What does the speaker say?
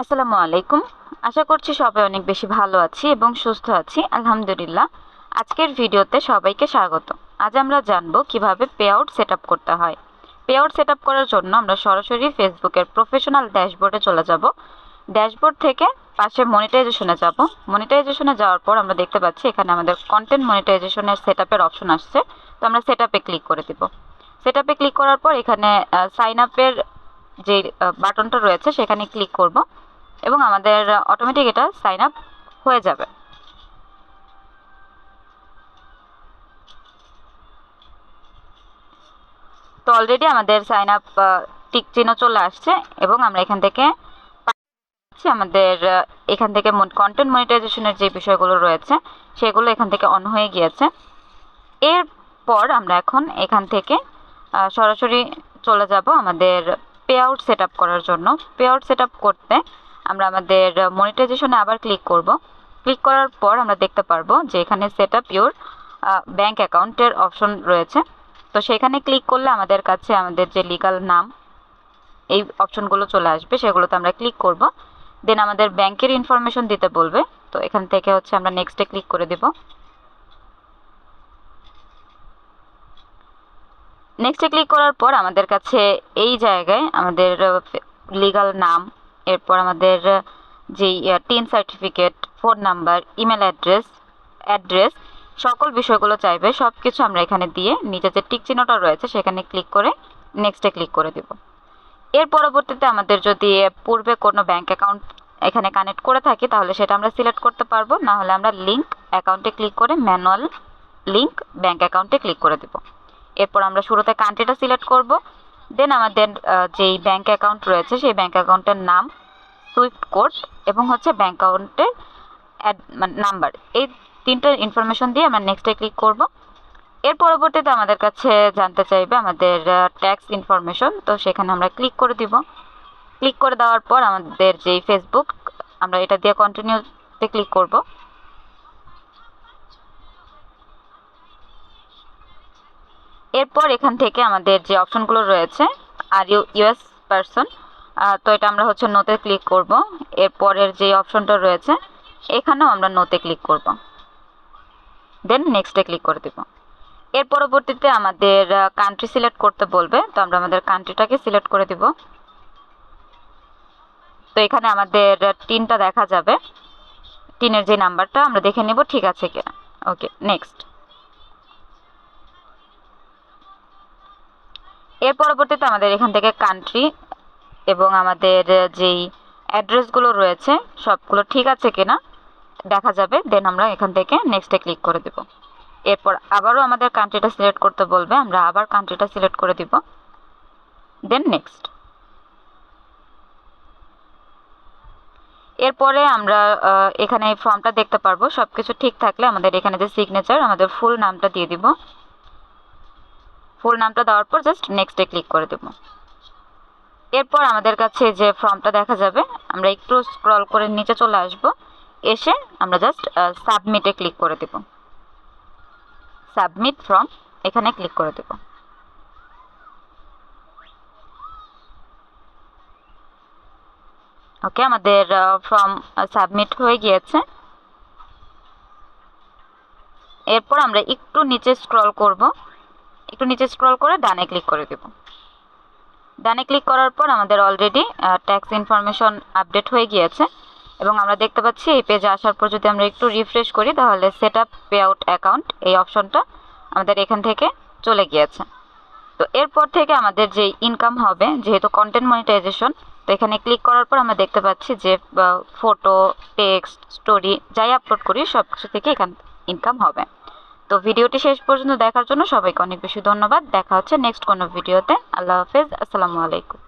আসসালামু আলাইকুম। আশা করছি সবাই অনেক বেশি ভালো আছি এবং সুস্থ আছি। আলহামদুলিল্লাহ, আজকের ভিডিওতে সবাইকে স্বাগত। আজ আমরা জানব কীভাবে পে আউট সেট করতে হয়। পে আউট সেট করার জন্য আমরা সরাসরি ফেসবুকের প্রফেশনাল ড্যাশবোর্ডে চলে যাব। ড্যাশবোর্ড থেকে পাশে মনিটাইজেশনে যাব। মনিটাইজেশনে যাওয়ার পর আমরা দেখতে পাচ্ছি এখানে আমাদের কন্টেন্ট মনিটাইজেশনের সেট অপশন আসছে। তো আমরা সেট ক্লিক করে দিব। সেট ক্লিক করার পর এখানে সাইন আপের যে বাটনটা রয়েছে সেখানে ক্লিক করব। এবং আমাদের অটোমেটিক এটা সাইন আপ হয়ে যাবে। তো অলরেডি আমাদের সাইন আপ টিক চিহ্ন চলে আসছে এবং আমরা এখান থেকে আমাদের এখান থেকে কন্টেন্ট মনিটাইজেশনের যে বিষয়গুলো রয়েছে, সেগুলো এখান থেকে অন হয়ে গিয়েছে। এরপর আমরা এখন এখান থেকে সরাসরি চলে যাব আমাদের পে আউট সেট করার জন্য। পে আউট সেট করতে আমরা আমাদের মনিটাইজেশনে আবার ক্লিক করব। ক্লিক করার পর আমরা দেখতে পারব যে এখানে সেট আপ ইউর ব্যাঙ্ক অ্যাকাউন্টের অপশন রয়েছে। তো সেখানে ক্লিক করলে আমাদের কাছে আমাদের যে লিগাল নাম, এই অপশনগুলো চলে আসবে, সেগুলোতে আমরা ক্লিক করব। দেন আমাদের ব্যাংকের ইনফরমেশন দিতে বলবে। তো এখান থেকে হচ্ছে আমরা নেক্সটে ক্লিক করে দেব। নেক্সটে ক্লিক করার পর আমাদের কাছে এই জায়গায় আমাদের লিগাল নাম এরপর আমাদের যেই TIN certificate phone number email address address সকল বিষয়গুলো চাইবে সব কিছু আমরা এখানে দিয়ে নিচে যে টিক চিহ্নটা রয়েছে সেখানে ক্লিক করে নেক্সটে ক্লিক করে দেব। এর পরবর্তীতে আমাদের যদি পূর্বে কোনো ব্যাঙ্ক অ্যাকাউন্ট এখানে কানেক্ট করে থাকি, তাহলে সেটা আমরা সিলেক্ট করতে পারব। না হলে আমরা লিঙ্ক অ্যাকাউন্টে ক্লিক করে ম্যানুয়াল লিঙ্ক ব্যাঙ্ক অ্যাকাউন্টে ক্লিক করে দেব। এরপর আমরা শুরুতে কান্ট্রিটা সিলেক্ট করব। দেন আমাদের যেই ব্যাঙ্ক অ্যাকাউন্ট রয়েছে, সেই ব্যাঙ্ক অ্যাকাউন্টের নাম সুইফট কোড এবং হচ্ছে ব্যাঙ্ক অ্যাকাউন্টের মানে নাম্বার এই তিনটার ইনফরমেশন দিয়ে আমরা নেক্সটে ক্লিক করব। এর পরবর্তীতে আমাদের কাছে জানতে চাইবে আমাদের ট্যাক্স ইনফরমেশন তো সেখানে আমরা ক্লিক করে দিব। ক্লিক করে দেওয়ার পর আমাদের যেই ফেসবুক আমরা এটা দিয়ে কন্টিনিউতে ক্লিক করব। এরপর এখান থেকে আমাদের যে অপশনগুলো রয়েছে, আর ইউ ইউএস পারসন তো এটা আমরা হচ্ছে নোতে ক্লিক করব। এরপরের যে অপশনটা রয়েছে, এখানেও আমরা নোতে ক্লিক করব। দেন নেক্সটে ক্লিক করে দেব। এর পরবর্তীতে আমাদের কান্ট্রি সিলেক্ট করতে বলবে, তো আমরা আমাদের কান্ট্রিটাকে সিলেক্ট করে দিব। তো এখানে আমাদের টিনটা দেখা যাবে। টিনের যে নাম্বারটা আমরা দেখে নেব ঠিক আছে কিনা। ওকে নেক্সট এর পরবর্তীতে আমাদের এখান থেকে কান্ট্রি এবং আমাদের যেই অ্যাড্রেসগুলো রয়েছে, সবগুলো ঠিক আছে কিনা দেখা যাবে। দেন আমরা এখান থেকে নেক্সটে ক্লিক করে দেব। এরপর আবারও আমাদের কান্ট্রিটা সিলেক্ট করতে বলবে, আমরা আবার কান্ট্রিটা সিলেক্ট করে দিব। দেন নেক্সট এরপরে আমরা এখানে ফর্মটা দেখতে পারব। সব কিছু ঠিক থাকলে আমাদের এখানে যে সিগনেচার আমাদের ফুল নামটা দিয়ে দিব। ফুল নামটা দেওয়ার পর জাস্ট নেক্সটে ক্লিক করে দেব। এরপর আমাদের কাছে যে ফর্মটা দেখা যাবে, আমরা একটু স্ক্রল করে নিচে চলে আসব। এসে আমরা জাস্ট সাবমিটে ক্লিক করে দেব। সাবমিট ফর্ম এখানে ক্লিক করে দেব। ওকে আমাদের ফর্ম সাবমিট হয়ে গিয়েছে। এরপর আমরা একটু নিচে স্ক্রল করব। একটু নিচে স্ক্রল করে ডানে ক্লিক করে দেব। ডানে ক্লিক করার পর আমাদের অলরেডি ট্যাক্স ইনফরমেশন আপডেট হয়ে গিয়েছে এবং আমরা দেখতে পাচ্ছি এই পেজে আসার পর যদি আমরা একটু রিফ্রেশ করি, তাহলে set up pay out account এই অপশনটা আমাদের এখান থেকে চলে গিয়েছে। তো এরপর থেকে আমাদের যে ইনকাম হবে, যেহেতু কন্টেন্ট মনিটাইজেশন তো এখানে ক্লিক করার পর আমরা দেখতে পাচ্ছি যে ফটো টেক্সট স্টোরি যাই আপলোড করি সব কিছু থেকে এখান ইনকাম হবে। তো ভিডিওটি শেষ পর্যন্ত দেখার জন্য সবাইকে অনেক বেশি ধন্যবাদ। দেখা হচ্ছে নেক্সট কোনো ভিডিওতে। আল্লাহ হাফেজ। আসসালামু আলাইকুম।